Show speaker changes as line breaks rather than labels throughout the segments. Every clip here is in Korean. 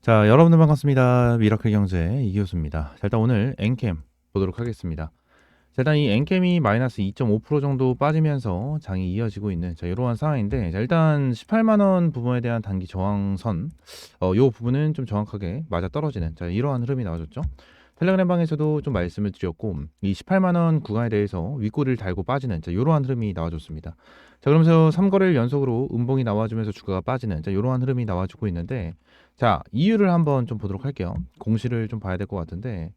자, 여러분들 반갑습니다. 미라클 경제 이 교수입니다. 자, 일단 오늘 엔캠 보도록 하겠습니다. 자, 일단 이 엔캠이 마이너스 2.5% 정도 빠지면서 장이 이어지고 있는 자, 이러한 상황인데, 자, 일단 18만 원 부분에 대한 단기 저항선, 어, 요 부분은 좀 정확하게 맞아 떨어지는 자, 이러한 흐름이 나와줬죠. 텔레그램 방에서도 좀 말씀을 드렸고, 이 18만 원 구간에 대해서 윗꼬리를 달고 빠지는 자, 이러한 흐름이 나와줬습니다. 자, 그러면서 3거래일 연속으로 음봉이 나와주면서 주가가 빠지는 자, 이러한 흐름이 나와주고 있는데, 자, 이유를 한번 좀 보도록 할게요. 공시를 좀 봐야 될 것 같은데,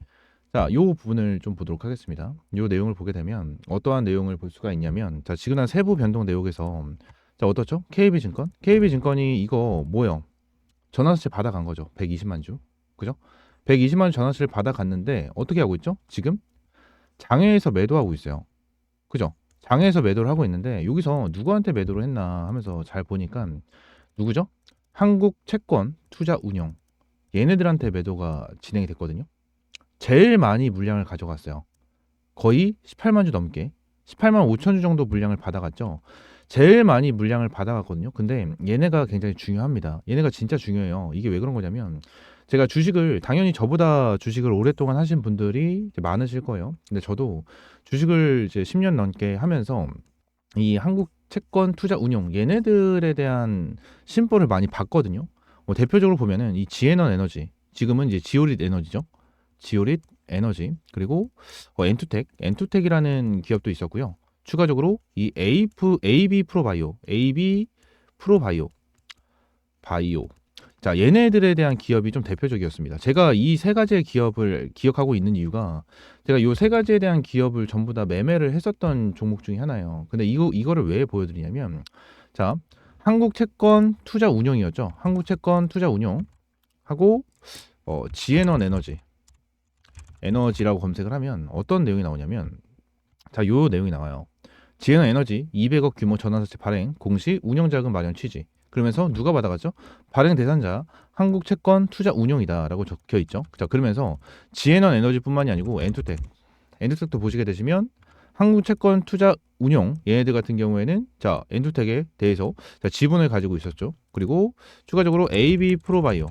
자, 요 부분을 좀 보도록 하겠습니다. 요 내용을 보게 되면 어떠한 내용을 볼 수가 있냐면, 자, 지금 한 세부 변동 내역에서, 자, 어떻죠? KB증권? KB증권이 이거 뭐요? 전환사채 받아간 거죠. 120만 주. 그죠? 120만 주 전환사채를 받아갔는데, 어떻게 하고 있죠? 지금? 장외에서 매도하고 있어요. 그죠? 장외에서 매도를 하고 있는데, 여기서 누구한테 매도를 했나 하면서 잘 보니까, 누구죠? 한국 채권 투자 운용 얘네들한테 매도가 진행이 됐거든요. 제일 많이 물량을 가져갔어요. 거의 18만 주 넘게 18만 5천 주 정도 물량을 받아갔죠. 제일 많이 물량을 받아갔거든요. 근데 얘네가 굉장히 중요합니다. 얘네가 진짜 중요해요. 이게 왜 그런 거냐면 제가 주식을 당연히 저보다 주식을 오랫동안 하신 분들이 많으실 거예요. 근데 저도 주식을 이제 10년 넘게 하면서 이 한국 채권 투자 운용 얘네들에 대한 심보를 많이 봤거든요. 뭐 대표적으로 보면은 이 지에넌 에너지 지금은 이제 지오릿 에너지죠. 지오릿 에너지 그리고 어, 엔투텍 엔투텍이라는 기업도 있었고요. 추가적으로 이 에이프 AB 프로바이오 AB 프로바이오 바이오 자 얘네들에 대한 기업이 좀 대표적이었습니다. 제가 이 세 가지의 기업을 기억하고 있는 이유가 제가 이세 가지에 대한 기업을 전부 다 매매를 했었던 종목 중에 하나예요. 근데 이거 이거를 왜 보여드리냐면 자 한국 채권 투자 운용이었죠. 한국 채권 투자 운용 하고 어, 지에넌 에너지 에너지라고 검색을 하면 어떤 내용이 나오냐면 자 요 내용이 나와요. 지에넌 에너지 200억 규모 전환사채 발행 공시 운영자금 마련 취지 그러면서 누가 받아갔죠? 발행 대상자 한국 채권 투자 운용이다라고 적혀 있죠. 자 그러면서 지에넌 에너지뿐만이 아니고 엔투텍, 엔투텍도 보시게 되시면 한국 채권 투자 운용 얘네들 같은 경우에는 자 엔투텍에 대해서 자, 지분을 가지고 있었죠. 그리고 추가적으로 AB 프로바이오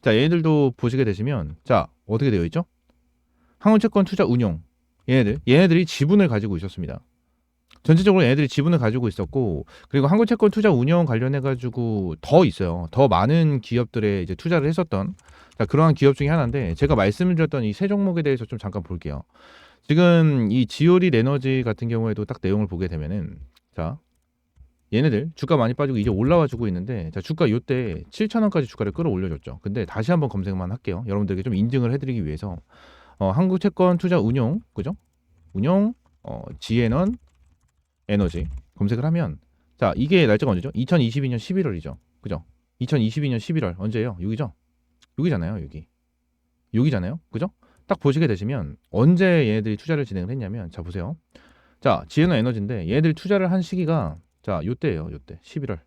자 얘네들도 보시게 되시면 자 어떻게 되어 있죠? 한국 채권 투자 운용 얘네들 얘네들이 지분을 가지고 있었습니다. 전체적으로 얘네들이 지분을 가지고 있었고 그리고 한국 채권 투자 운영 관련해 가지고 더 있어요. 더 많은 기업들에 이제 투자를 했었던 자, 그러한 기업 중에 하나인데 제가 말씀드렸던 이 세 종목에 대해서 좀 잠깐 볼게요. 지금 이 지오릿 에너지 같은 경우에도 딱 내용을 보게 되면은 자 얘네들 주가 많이 빠지고 이제 올라와 주고 있는데 자 주가 요때 7천 원까지 주가를 끌어올려줬죠. 근데 다시 한번 검색만 할게요. 여러분들에게 좀 인증을 해드리기 위해서 어, 한국 채권 투자 운용 그죠? 운용 어, 지에넌 에너지 검색을 하면 자 이게 날짜가 언제죠? 2022년 11월이죠. 그죠? 2022년 11월 언제예요? 여기죠? 여기잖아요. 여기 여기잖아요. 그죠? 딱 보시게 되시면 언제 얘네들이 투자를 진행을 했냐면 자 보세요. 자 지에너 에너지인데 얘네들이 투자를 한 시기가 자 요때예요. 요때 11월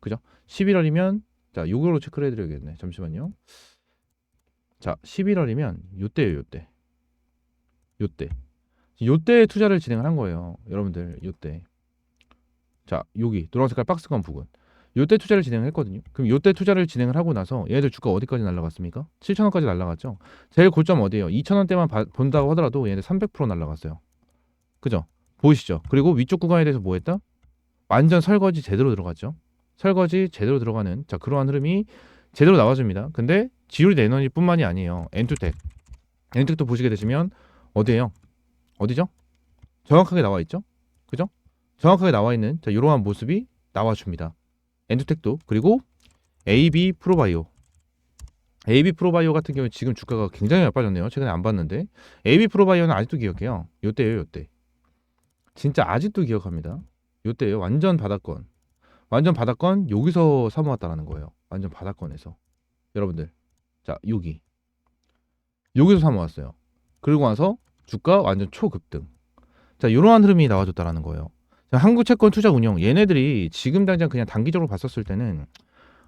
그죠? 11월이면 자 요거로 체크를 해드려야겠네. 잠시만요. 자 11월이면 요때예요. 요때 요때 요때 투자를 진행을 한 거예요. 여러분들 요때. 자, 여기 노란 색깔 박스권 부분. 요때 투자를 진행을 했거든요. 그럼 요때 투자를 진행을 하고 나서 얘네들 주가 어디까지 날라갔습니까? 7천원까지 날라갔죠. 제일 고점 어디예요? 2천원대만 본다고 하더라도 얘네들 300% 날라갔어요. 그죠? 보이시죠? 그리고 위쪽 구간에 대해서 뭐 했다? 완전 설거지 제대로 들어갔죠. 설거지 제대로 들어가는 자 그러한 흐름이 제대로 나와줍니다. 근데 지율 에너지뿐만이 아니에요. 엔투텍. 엔투텍도 보시게 되시면 어디에요? 어디죠? 정확하게 나와 있죠? 그죠? 정확하게 나와 있는 자, 이러한 모습이 나와줍니다. 엔드텍도 그리고 AB 프로바이오 AB 프로바이오 같은 경우 지금 주가가 굉장히 빠졌네요. 최근에 안 봤는데 AB 프로바이오는 아직도 기억해요. 요때예요, 요때. 진짜 아직도 기억합니다. 요때예요. 완전 바닥권. 완전 바닥권 여기서 사모았다라는 거예요. 완전 바닥권에서. 여러분들. 자, 여기. 여기서 사모았어요. 그리고 나서 주가 완전 초급등. 자, 이러한 흐름이 나와줬다라는 거예요. 자, 한국 채권 투자 운용 얘네들이 지금 당장 그냥 단기적으로 봤었을 때는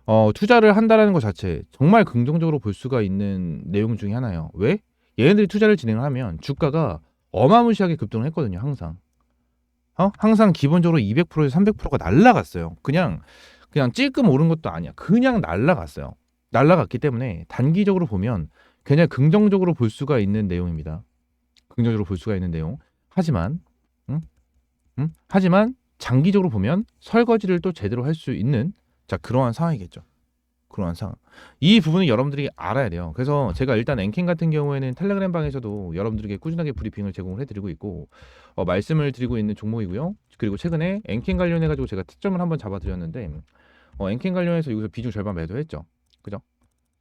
어, 투자를 한다라는 것 자체 정말 긍정적으로 볼 수가 있는 내용 중에 하나예요. 왜? 얘네들이 투자를 진행하면 주가가 어마무시하게 급등을 했거든요. 항상. 어? 항상 기본적으로 200%에서 300%가 날라갔어요. 그냥 그냥 찔끔 오른 것도 아니야. 그냥 날라갔어요. 날라갔기 때문에 단기적으로 보면 굉장히 긍정적으로 볼 수가 있는 내용입니다. 긍정적으로 볼 수가 있는 내용. 하지만 음? 음? 하지만 장기적으로 보면 설거지를 또 제대로 할 수 있는 자 그러한 상황이겠죠. 그러한 상황. 이 부분은 여러분들이 알아야 돼요. 그래서 제가 일단 앵킹 같은 경우에는 텔레그램 방에서도 여러분들에게 꾸준하게 브리핑을 제공을 해드리고 있고 어, 말씀을 드리고 있는 종목이고요. 그리고 최근에 앵킹 관련해 가지고 제가 특점을 한번 잡아드렸는데 어, 앵킹 관련해서 여기서 비중 절반 매도했죠. 그죠?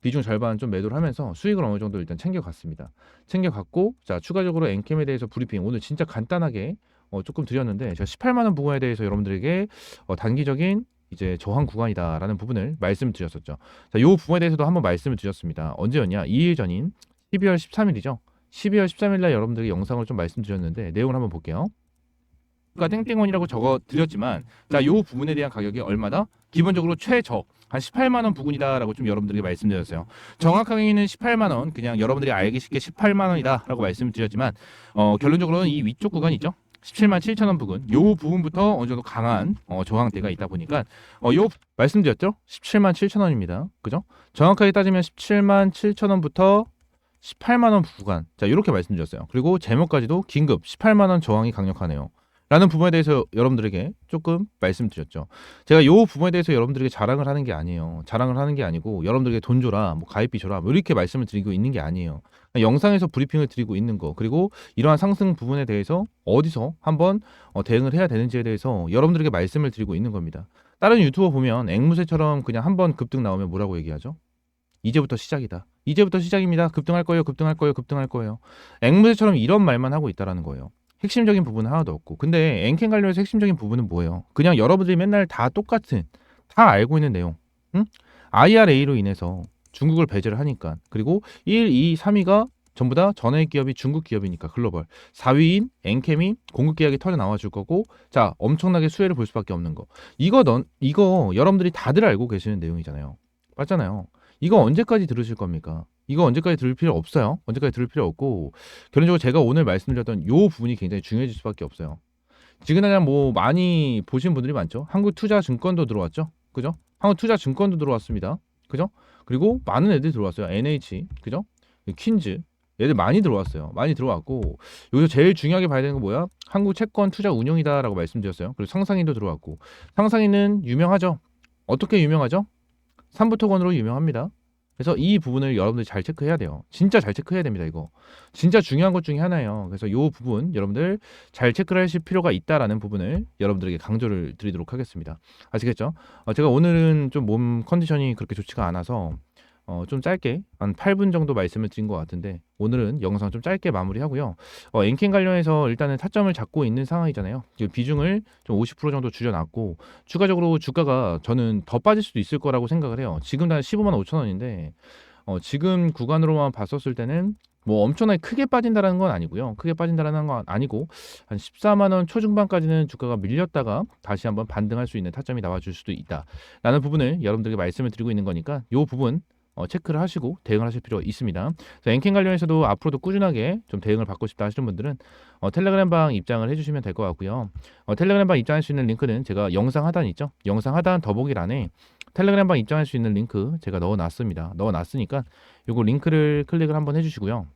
비중 절반 좀 매도를 하면서 수익을 어느 정도 일단 챙겨갔습니다. 챙겨갔고 자 추가적으로 앵캠에 대해서 브리핑 오늘 진짜 간단하게 어, 조금 드렸는데 제가 18만 원 부분에 대해서 여러분들에게 어, 단기적인 이제 저항 구간이다라는 부분을 말씀드렸었죠. 자, 요 부분에 대해서도 한번 말씀을 드렸습니다. 언제였냐? 2일 전인 12월 13일이죠. 12월 13일 날 여러분들에게 영상을 좀 말씀드렸는데 내용을 한번 볼게요. 그러니까 땡땡원이라고 적어 드렸지만 자, 요 부분에 대한 가격이 얼마다? 기본적으로 최저 한 18만 원 부근이다라고 좀 여러분들에게 말씀드렸어요. 정확하게는 18만 원, 그냥 여러분들이 알기 쉽게 18만 원이다라고 말씀드렸지만 어, 결론적으로는 이 위쪽 구간 있죠. 17만 7천 원 부근, 요 부분부터 어느 정도 강한 어, 저항대가 있다 보니까 어, 요 말씀드렸죠. 17만 7천 원입니다. 그죠? 정확하게 따지면 17만 7천 원부터 18만 원 구간. 자, 이렇게 말씀드렸어요. 그리고 제목까지도 긴급 18만 원 저항이 강력하네요. 라는 부분에 대해서 여러분들에게 조금 말씀드렸죠. 제가 요 부분에 대해서 여러분들에게 자랑을 하는 게 아니에요. 자랑을 하는 게 아니고 여러분들에게 돈 줘라, 뭐 가입비 줘라, 뭐 이렇게 말씀을 드리고 있는 게 아니에요. 영상에서 브리핑을 드리고 있는 거 그리고 이러한 상승 부분에 대해서 어디서 한번 어, 대응을 해야 되는지에 대해서 여러분들에게 말씀을 드리고 있는 겁니다. 다른 유튜버 보면 앵무새처럼 그냥 한번 급등 나오면 뭐라고 얘기하죠? 이제부터 시작이다. 이제부터 시작입니다. 급등할 거예요. 급등할 거예요. 급등할 거예요. 앵무새처럼 이런 말만 하고 있다라는 거예요. 핵심적인 부분은 하나도 없고. 근데 앵캔 관련해서 핵심적인 부분은 뭐예요? 그냥 여러분들이 맨날 다 똑같은 다 알고 있는 내용. 응? IRA로 인해서 중국을 배제를 하니까 그리고 1, 2, 3위가 전부 다 전액 기업이 중국 기업이니까 글로벌 4위인 엔캠이 공급 계약이 터져 나와 줄 거고 자 엄청나게 수혜를 볼 수밖에 없는 거 이거 넌 이거 여러분들이 다들 알고 계시는 내용이잖아요 맞잖아요 이거 언제까지 들으실 겁니까 이거 언제까지 들을 필요 없어요 언제까지 들을 필요 없고 결론적으로 제가 오늘 말씀드렸던 요 부분이 굉장히 중요해질 수밖에 없어요 지금이야 뭐 많이 보신 분들이 많죠 한국 투자 증권도 들어왔죠 그죠 한국 투자 증권도 들어왔습니다 그죠 그리고 많은 애들이 들어왔어요. NH, 그죠? 퀸즈. 얘들 많이 들어왔어요. 많이 들어왔고 여기서 제일 중요하게 봐야 되는 건 뭐야? 한국 채권 투자 운용이다라고 말씀드렸어요. 그리고 상상인도 들어왔고 상상인은 유명하죠. 어떻게 유명하죠? 삼부토건으로 유명합니다. 그래서 이 부분을 여러분들 잘 체크해야 돼요. 진짜 잘 체크해야 됩니다. 이거 진짜 중요한 것 중에 하나예요. 그래서 이 부분 여러분들 잘 체크를 하실 필요가 있다라는 부분을 여러분들에게 강조를 드리도록 하겠습니다. 아시겠죠? 어, 제가 오늘은 좀 몸 컨디션이 그렇게 좋지가 않아서 어, 좀 짧게 한 8분 정도 말씀을 드린 것 같은데 오늘은 영상 좀 짧게 마무리하고요. 어, 앵킹 관련해서 일단은 타점을 잡고 있는 상황이잖아요. 지금 비중을 좀 50% 정도 줄여놨고 추가적으로 주가가 저는 더 빠질 수도 있을 거라고 생각을 해요. 지금 다 15만 5천 원인데 어, 지금 구간으로만 봤었을 때는 뭐 엄청나게 크게 빠진다라는 건 아니고요. 크게 빠진다라는 건 아니고 한 14만 원 초중반까지는 주가가 밀렸다가 다시 한번 반등할 수 있는 타점이 나와줄 수도 있다라는 부분을 여러분들에게 말씀을 드리고 있는 거니까 이 부분 어, 체크를 하시고 대응을 하실 필요가 있습니다. 앵킹 관련해서도 앞으로도 꾸준하게 좀 대응을 받고 싶다 하시는 분들은 어, 텔레그램 방 입장을 해주시면 될 것 같고요. 어, 텔레그램 방 입장할 수 있는 링크는 제가 영상 하단 있죠? 영상 하단 더보기란에 텔레그램 방 입장할 수 있는 링크 제가 넣어놨습니다. 넣어놨으니까 요거 링크를 클릭을 한번 해주시고요.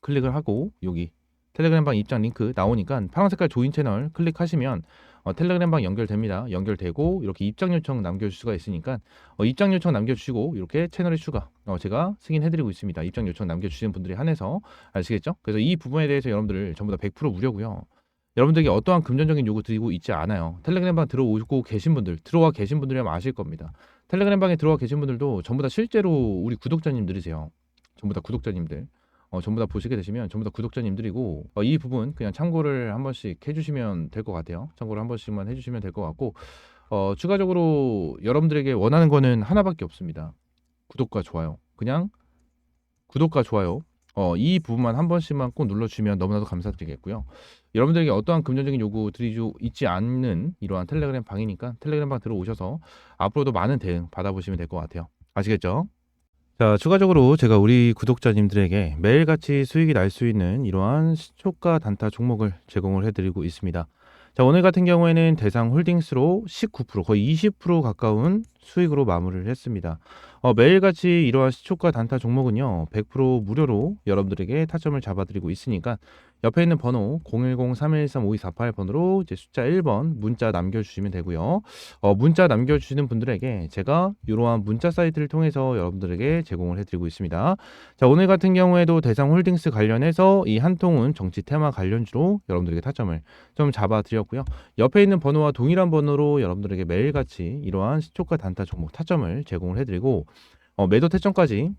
클릭을 하고 여기 텔레그램 방 입장 링크 나오니까 파란 색깔 조인 채널 클릭하시면 어, 텔레그램 방 연결됩니다. 연결되고 이렇게 입장 요청 남겨줄 수가 있으니까 어, 입장 요청 남겨주시고 이렇게 채널에 추가 어, 제가 승인해드리고 있습니다. 입장 요청 남겨주시는 분들이 한해서 아시겠죠? 그래서 이 부분에 대해서 여러분들 전부 다 100% 무료고요. 여러분들에게 어떠한 금전적인 요구 드리고 있지 않아요. 텔레그램 방 들어오고 계신 분들, 들어와 계신 분들이라면 아실 겁니다. 텔레그램 방에 들어와 계신 분들도 전부 다 실제로 우리 구독자님들이세요. 전부 다 구독자님들. 어, 전부 다 보시게 되시면 전부 다 구독자님들이고 어, 이 부분 그냥 참고를 한 번씩 해주시면 될 것 같아요. 참고를 한 번씩만 해주시면 될 것 같고 어, 추가적으로 여러분들에게 원하는 거는 하나밖에 없습니다. 구독과 좋아요. 그냥 구독과 좋아요. 어, 이 부분만 한 번씩만 꼭 눌러주시면 너무나도 감사드리겠고요. 여러분들에게 어떠한 금전적인 요구 드리고 있지 않는 이러한 텔레그램 방이니까 텔레그램 방 들어오셔서 앞으로도 많은 대응 받아보시면 될 것 같아요. 아시겠죠? 자, 추가적으로 제가 우리 구독자님들에게 매일같이 수익이 날 수 있는 이러한 시초가 단타 종목을 제공을 해드리고 있습니다. 자, 오늘 같은 경우에는 대상 홀딩스로 19% 거의 20% 가까운 수익으로 마무리를 했습니다. 어, 매일같이 이러한 시초가 단타 종목은요 100% 무료로 여러분들에게 타점을 잡아드리고 있으니까 옆에 있는 번호 010-3113-5248번으로 이제 숫자 1번 문자 남겨주시면 되고요. 어, 문자 남겨주시는 분들에게 제가 이러한 문자 사이트를 통해서 여러분들에게 제공을 해드리고 있습니다. 자 오늘 같은 경우에도 대상 홀딩스 관련해서 이 한 통은 정치 테마 관련주로 여러분들에게 타점을 좀 잡아드렸고요. 옆에 있는 번호와 동일한 번호로 여러분들에게 매일같이 이러한 시초가 단타 종목 타점을 제공을 해드리고 어, 매도 태점까지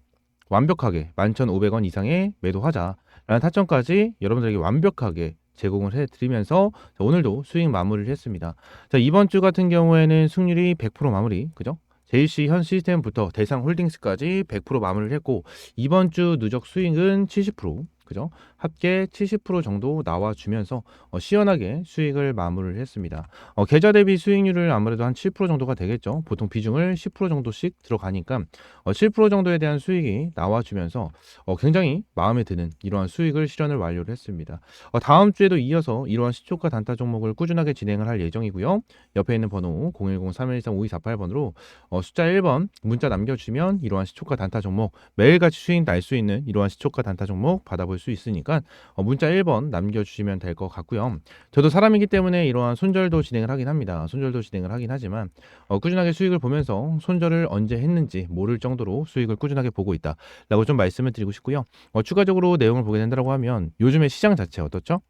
완벽하게 11,500원 이상의 매도하자 라는 타점까지 여러분들에게 완벽하게 제공을 해드리면서 자, 오늘도 수익 마무리를 했습니다. 자, 이번 주 같은 경우에는 승률이 100% 마무리, 그죠? JC 현 시스템부터 대상 홀딩스까지 100% 마무리를 했고 이번 주 누적 수익은 70%, 그죠? 합계 70% 정도 나와주면서 어, 시원하게 수익을 마무리를 했습니다. 어, 계좌 대비 수익률을 아무래도 한 7% 정도가 되겠죠. 보통 비중을 10% 정도씩 들어가니까 어, 7% 정도에 대한 수익이 나와주면서 어, 굉장히 마음에 드는 이러한 수익을 실현을 완료를 했습니다. 어, 다음 주에도 이어서 이러한 시초가 단타 종목을 꾸준하게 진행을 할 예정이고요. 옆에 있는 번호 010-3113-5248번으로 어, 숫자 1번 문자 남겨주시면 이러한 시초가 단타 종목 매일같이 수익 날 수 있는 이러한 시초가 단타 종목 받아볼 수 있으니까 어, 문자 1번 남겨주시면 될 것 같고요. 저도 사람이기 때문에 이러한 손절도 진행을 하긴 합니다. 손절도 진행을 하긴 하지만 어, 꾸준하게 수익을 보면서 손절을 언제 했는지 모를 정도로 수익을 꾸준하게 보고 있다라고 좀 말씀을 드리고 싶고요. 어, 추가적으로 내용을 보게 된다고 하면 요즘에 시장 자체 어떻죠?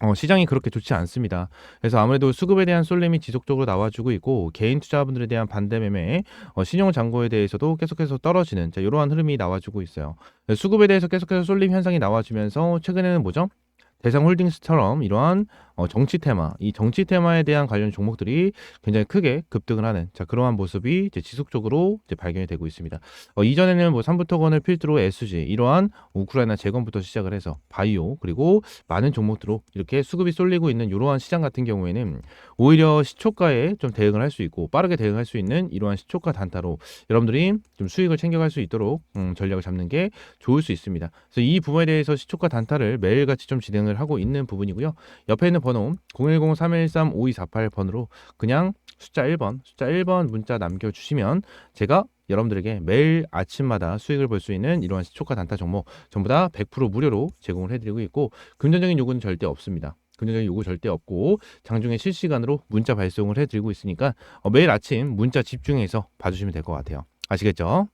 어, 시장이 그렇게 좋지 않습니다. 그래서 아무래도 수급에 대한 쏠림이 지속적으로 나와주고 있고 개인 투자분들에 대한 반대 매매, 어, 신용 잔고에 대해서도 계속해서 떨어지는 자, 이러한 흐름이 나와주고 있어요. 수급에 대해서 계속해서 쏠림 현상이 나와주면서 최근에는 뭐죠? 대상 홀딩스처럼 이러한 어, 정치 테마, 이 정치 테마에 대한 관련 종목들이 굉장히 크게 급등을 하는 자 그러한 모습이 이제 지속적으로 이제 발견이 되고 있습니다. 어, 이전에는 뭐 삼부터건을 필두로 SG 이러한 우크라이나 재건부터 시작을 해서 바이오 그리고 많은 종목들로 이렇게 수급이 쏠리고 있는 이러한 시장 같은 경우에는 오히려 시초가에 좀 대응을 할 수 있고 빠르게 대응할 수 있는 이러한 시초가 단타로 여러분들이 좀 수익을 챙겨갈 수 있도록 음, 전략을 잡는 게 좋을 수 있습니다. 그래서 이 부분에 대해서 시초가 단타를 매일같이 좀 진행을 하고 있는 부분이고요. 옆에 있는 번호 010-3113-5248번으로 그냥 숫자 1번, 숫자 1번 문자 남겨주시면 제가 여러분들에게 매일 아침마다 수익을 볼 수 있는 이러한 시초가 단타 종목 전부 다 100% 무료로 제공을 해드리고 있고 금전적인 요구는 절대 없습니다. 금전적인 요구 절대 없고 장중에 실시간으로 문자 발송을 해드리고 있으니까 어, 매일 아침 문자 집중해서 봐주시면 될 것 같아요. 아시겠죠?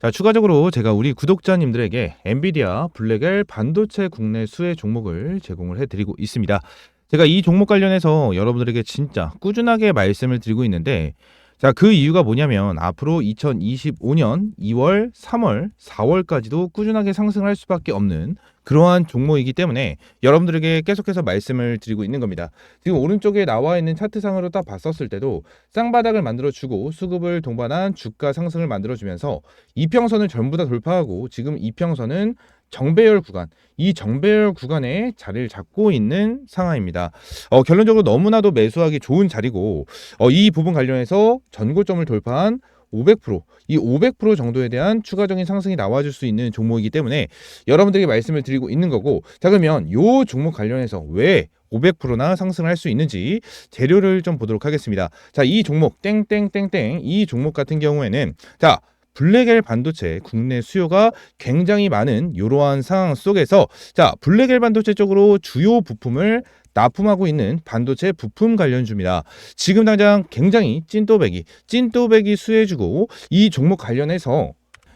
자, 추가적으로 제가 우리 구독자님들에게 엔비디아 블랙엘 반도체 국내 수혜 종목을 제공을 해드리고 있습니다. 제가 이 종목 관련해서 여러분들에게 진짜 꾸준하게 말씀을 드리고 있는데 자, 그 이유가 뭐냐면 앞으로 2025년 2월, 3월, 4월까지도 꾸준하게 상승할 수밖에 없는 그러한 종목이기 때문에 여러분들에게 계속해서 말씀을 드리고 있는 겁니다. 지금 오른쪽에 나와 있는 차트상으로 딱 봤었을 때도 쌍바닥을 만들어 주고 수급을 동반한 주가 상승을 만들어 주면서 이평선을 전부 다 돌파하고 지금 이평선은 정배열 구간, 이 정배열 구간에 자리를 잡고 있는 상황입니다. 어, 결론적으로 너무나도 매수하기 좋은 자리고 어, 이 부분 관련해서 전고점을 돌파한 500%, 이 500% 정도에 대한 추가적인 상승이 나와줄 수 있는 종목이기 때문에 여러분들에게 말씀을 드리고 있는 거고, 자 그러면 요 종목 관련해서 왜 500%나 상승을 할 수 있는지 재료를 좀 보도록 하겠습니다. 자, 이 종목 땡땡땡땡 이 종목 같은 경우에는 자 블랙엘 반도체 국내 수요가 굉장히 많은 이러한 상황 속에서 자 블랙엘 반도체 쪽으로 주요 부품을 납품하고 있는 반도체 부품 관련주입니다. 지금 당장 굉장히 찐또배기 찐또배기 수혜주고 이 종목 관련해서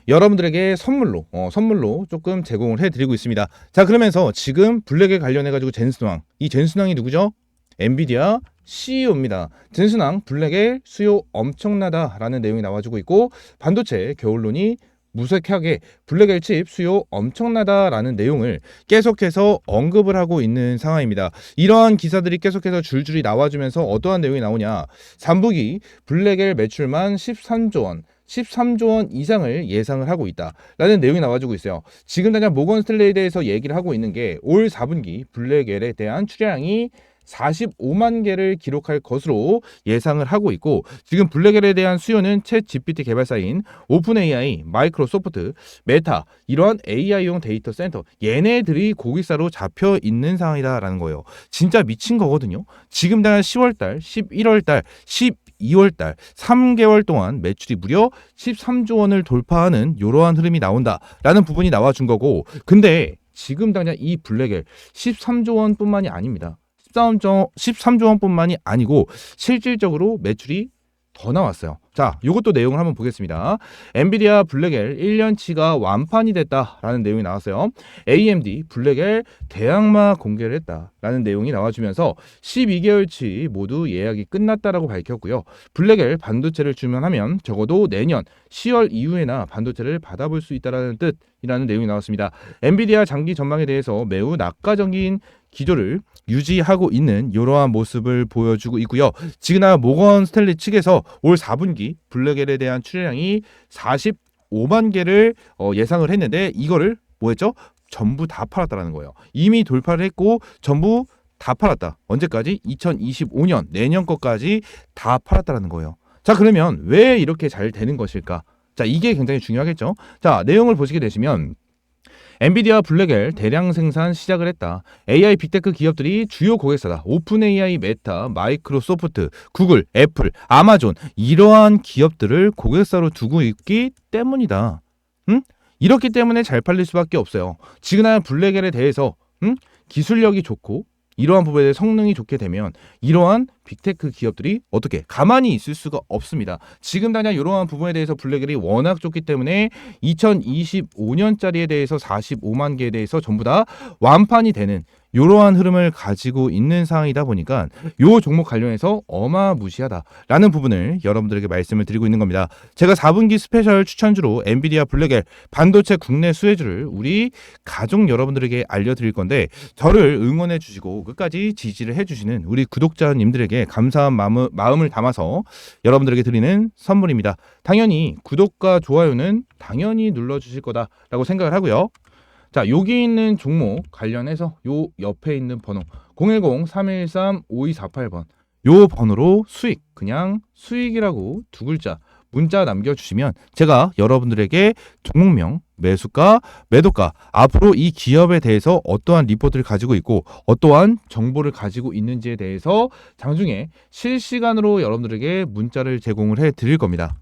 여러분들에게 선물로 어, 선물로 조금 제공을 해드리고 있습니다. 자 그러면서 지금 블랙에 관련해 가지고 젠스왕 이 젠스왕이 누구죠? 엔비디아 CEO입니다. 젠스낭 블랙의 수요 엄청나다라는 내용이 나와주고 있고 반도체 겨울론이 무색하게 블랙 엘 칩 수요 엄청나다라는 내용을 계속해서 언급을 하고 있는 상황입니다. 이러한 기사들이 계속해서 줄줄이 나와주면서 어떠한 내용이 나오냐? 3분기 블랙엘 매출만 13조 원, 13조 원 이상을 예상을 하고 있다라는 내용이 나와주고 있어요. 지금 당장 모건 스텔레이에 대해서 얘기를 하고 있는 게 올 4분기 블랙엘에 대한 출하량이 45만 개를 기록할 것으로 예상을 하고 있고 지금 블랙엘에 대한 수요는 챗 GPT 개발사인 오픈 AI, 마이크로소프트, 메타 이러한 AI용 데이터 센터 얘네들이 고객사로 잡혀 있는 상황이다라는 거예요. 진짜 미친 거거든요. 지금 당장 10월달, 11월달, 12월달 3개월 동안 매출이 무려 13조 원을 돌파하는 이러한 흐름이 나온다라는 부분이 나와준 거고 근데 지금 당장 이 블랙엘 13조 원뿐만이 아닙니다. 13조, 13조 원뿐만이 아니고 실질적으로 매출이 더 나왔어요. 자, 이것도 내용을 한번 보겠습니다. 엔비디아 블랙엘 1년치가 완판이 됐다라는 내용이 나왔어요. AMD 블랙엘 대항마 공개를 했다라는 내용이 나와주면서 12개월치 모두 예약이 끝났다라고 밝혔고요. 블랙엘 반도체를 주문하면 적어도 내년 10월 이후에나 반도체를 받아볼 수 있다라는 뜻이라는 내용이 나왔습니다. 엔비디아 장기 전망에 대해서 매우 낙관적인 기조를 유지하고 있는 이러한 모습을 보여주고 있고요. 지그나 모건 스탠리 측에서 올 4분기 블랙엘에 대한 출하량이 45만 개를 어, 예상을 했는데 이거를 뭐했죠? 전부 다 팔았다라는 거예요. 이미 돌파를 했고 전부 다 팔았다. 언제까지? 2025년 내년 것까지 다 팔았다라는 거예요. 자 그러면 왜 이렇게 잘 되는 것일까? 자 이게 굉장히 중요하겠죠. 자 내용을 보시게 되시면 엔비디아 블랙엘 대량 생산 시작을 했다. AI 빅테크 기업들이 주요 고객사다. 오픈 AI, 메타, 마이크로소프트, 구글, 애플, 아마존 이러한 기업들을 고객사로 두고 있기 때문이다. 응? 이렇기 때문에 잘 팔릴 수밖에 없어요. 지그나 블랙엘에 대해서 응? 기술력이 좋고 이러한 부분에 대해 성능이 좋게 되면 이러한 빅테크 기업들이 어떻게 가만히 있을 수가 없습니다. 지금 당장 이러한 부분에 대해서 블랙엘이 워낙 좋기 때문에 2025년짜리에 대해서 45만 개에 대해서 전부 다 완판이 되는 이러한 흐름을 가지고 있는 상황이다 보니까 요 종목 관련해서 어마무시하다라는 부분을 여러분들에게 말씀을 드리고 있는 겁니다. 제가 4분기 스페셜 추천주로 엔비디아 블랙엘 반도체 국내 수혜주를 우리 가족 여러분들에게 알려드릴 건데 저를 응원해 주시고 끝까지 지지를 해주시는 우리 구독자님들에게 감사한 마음을, 마음을 담아서 여러분들에게 드리는 선물입니다. 당연히 구독과 좋아요는 당연히 눌러주실 거다라고 생각을 하고요. 자, 여기 있는 종목 관련해서 요 옆에 있는 번호 010-313-5248번 요 번호로 수익 그냥 수익이라고 두 글자 문자 남겨주시면 제가 여러분들에게 종목명 매수가 매도가 앞으로 이 기업에 대해서 어떠한 리포트를 가지고 있고 어떠한 정보를 가지고 있는지에 대해서 장중에 실시간으로 여러분들에게 문자를 제공을 해 드릴 겁니다.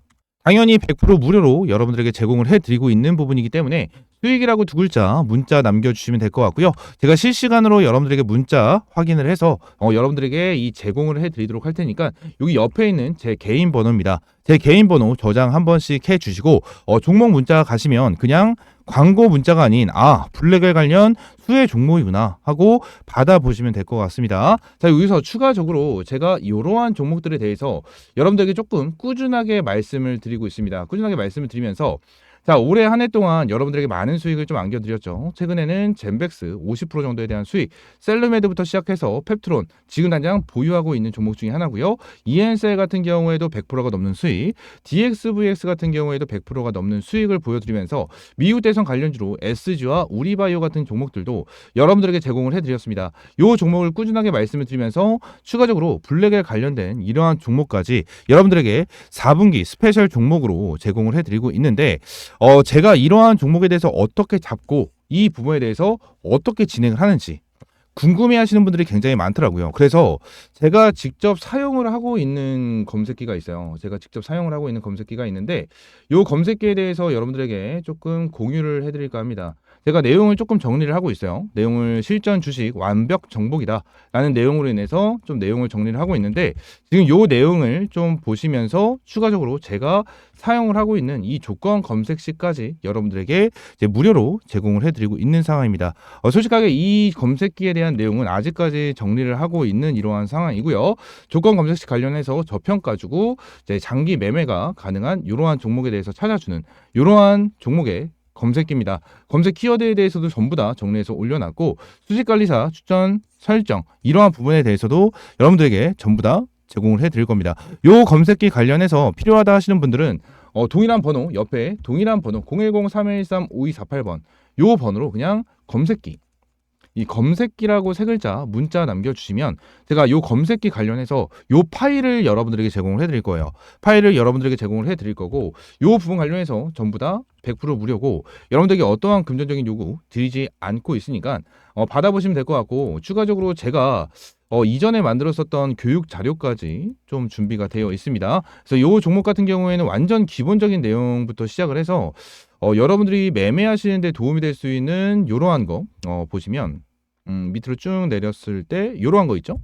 당연히 100% 무료로 여러분들에게 제공을 해드리고 있는 부분이기 때문에 수익이라고 두 글자 문자 남겨주시면 될 것 같고요. 제가 실시간으로 여러분들에게 문자 확인을 해서 어, 여러분들에게 이 제공을 해드리도록 할 테니까 여기 옆에 있는 제 개인 번호입니다. 제 개인 번호 저장 한 번씩 해주시고 어, 종목 문자 가시면 그냥 광고 문자가 아닌 아 블랙엘 관련 수혜 종목이구나 하고 받아보시면 될 것 같습니다. 자 여기서 추가적으로 제가 이러한 종목들에 대해서 여러분들에게 조금 꾸준하게 말씀을 드리고 있습니다. 꾸준하게 말씀을 드리면서 자, 올해 한 해 동안 여러분들에게 많은 수익을 좀 안겨드렸죠. 최근에는 젠백스 50% 정도에 대한 수익, 셀루메드부터 시작해서 펩트론, 지금 당장 보유하고 있는 종목 중에 하나고요. EN셀 같은 경우에도 100%가 넘는 수익, DXVX 같은 경우에도 100%가 넘는 수익을 보여드리면서 미국 대선 관련주로 SG와 우리바이오 같은 종목들도 여러분들에게 제공을 해드렸습니다. 이 종목을 꾸준하게 말씀을 드리면서 추가적으로 블랙에 관련된 이러한 종목까지 여러분들에게 4분기 스페셜 종목으로 제공을 해드리고 있는데 어, 제가 이러한 종목에 대해서 어떻게 잡고 이 부분에 대해서 어떻게 진행을 하는지 궁금해 하시는 분들이 굉장히 많더라고요. 그래서 제가 직접 사용을 하고 있는 검색기가 있어요. 제가 직접 사용을 하고 있는 검색기가 있는데 이 검색기에 대해서 여러분들에게 조금 공유를 해드릴까 합니다. 제가 내용을 조금 정리를 하고 있어요. 내용을 실전 주식 완벽 정복이다 라는 내용으로 인해서 좀 내용을 정리를 하고 있는데 지금 이 내용을 좀 보시면서 추가적으로 제가 사용을 하고 있는 이 조건 검색 시까지 여러분들에게 무료로 제공을 해드리고 있는 상황입니다. 어, 솔직하게 이 검색기에 대한 내용은 아직까지 정리를 하고 있는 이러한 상황이고요. 조건 검색 시 관련해서 저평가 주고 장기 매매가 가능한 이러한 종목에 대해서 찾아주는 이러한 종목의 검색기입니다. 검색 키워드에 대해서도 전부 다 정리해서 올려놨고 수식관리사 추천 설정 이러한 부분에 대해서도 여러분들에게 전부 다 제공을 해드릴 겁니다. 요 검색기 관련해서 필요하다 하시는 분들은 어, 동일한 번호 옆에 동일한 번호 010-313-5248번 요 번호로 그냥 검색기 이 검색기라고 세 글자 문자 남겨주시면 제가 요 검색기 관련해서 요 파일을 여러분들에게 제공을 해드릴 거예요. 파일을 여러분들에게 제공을 해드릴 거고 요 부분 관련해서 전부 다 100% 무료고 여러분들에게 어떠한 금전적인 요구 드리지 않고 있으니까 어, 받아보시면 될 것 같고 추가적으로 제가 어, 이전에 만들었었던 교육 자료까지 좀 준비가 되어 있습니다. 그래서 요 종목 같은 경우에는 완전 기본적인 내용부터 시작을 해서 어, 여러분들이 매매하시는데 도움이 될 수 있는 요러한 거 어, 보시면 음, 밑으로 쭉 내렸을 때 요러한 거 있죠?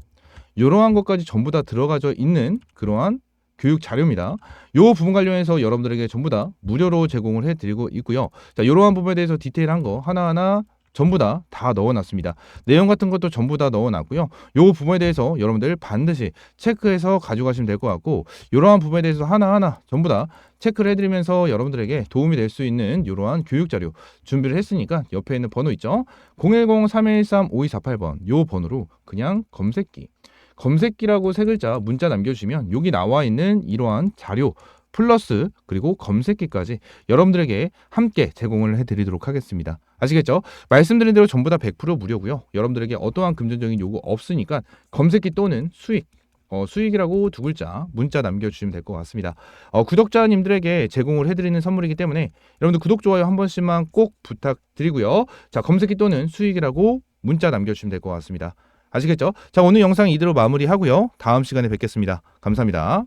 요러한 것까지 전부 다 들어가져 있는 그러한 교육 자료입니다. 요 부분 관련해서 여러분들에게 전부 다 무료로 제공을 해드리고 있고요. 자, 요러한 부분에 대해서 디테일한 거 하나하나 전부 다 다 넣어놨습니다. 내용 같은 것도 전부 다 넣어놨고요. 요 부분에 대해서 여러분들 반드시 체크해서 가져가시면 될 것 같고 이러한 부분에 대해서 하나하나 전부 다 체크를 해드리면서 여러분들에게 도움이 될 수 있는 이러한 교육 자료 준비를 했으니까 옆에 있는 번호 있죠? 010-3113-5248번 요 번호로 그냥 검색기 검색기라고 세 글자 문자 남겨주시면 여기 나와 있는 이러한 자료 플러스 그리고 검색기까지 여러분들에게 함께 제공을 해드리도록 하겠습니다. 아시겠죠? 말씀드린 대로 전부 다 100% 무료고요. 여러분들에게 어떠한 금전적인 요구 없으니까 검색기 또는 수익 어, 수익이라고 두 글자 문자 남겨주시면 될 것 같습니다. 어, 구독자님들에게 제공을 해드리는 선물이기 때문에 여러분들 구독 좋아요 한 번씩만 꼭 부탁드리고요. 자 검색기 또는 수익이라고 문자 남겨주시면 될 것 같습니다. 아시겠죠? 자 오늘 영상 이대로 마무리하고요. 다음 시간에 뵙겠습니다. 감사합니다.